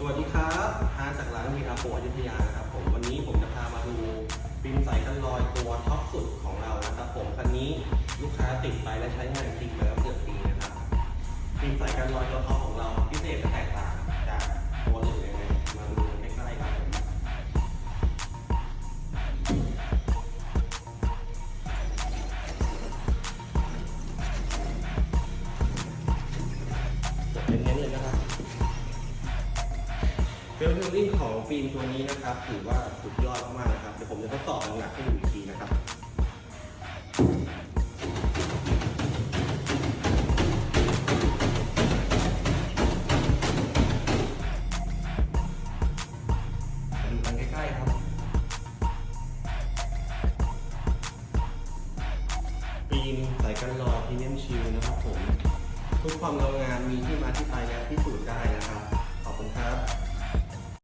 สวัสดีครับฮาจากร้านวีอาโปอยุธยานะครับผมวันนี้ผมจะพามาดูฟิล์มใสกันรอยตัวท็อปสุดของเรานะครับผมคันนี้ลูกค้าติดไปและใช้งานจริงมาแล้วเกือบปีนะครับฟิล์มใสกันรอยตัวท็อปของเราพิเศษและแตกต่างจากตัวอื่นยังไงมาดูกันใกล้ๆครับเน้นๆเลยนะครับ เฟลฟิลลิ่งของฟิล์มตัวนี้นะครับถือว่าสุดยอดมากๆนะครับเดี๋ยวผมจะทดสอบหนักให้ดูอีกทีนะครับมาดูกันใกล้ๆครับฟิล์มสายกันรอพรีเมียมชิลนะครับผมทุกความเงางามมีที่มา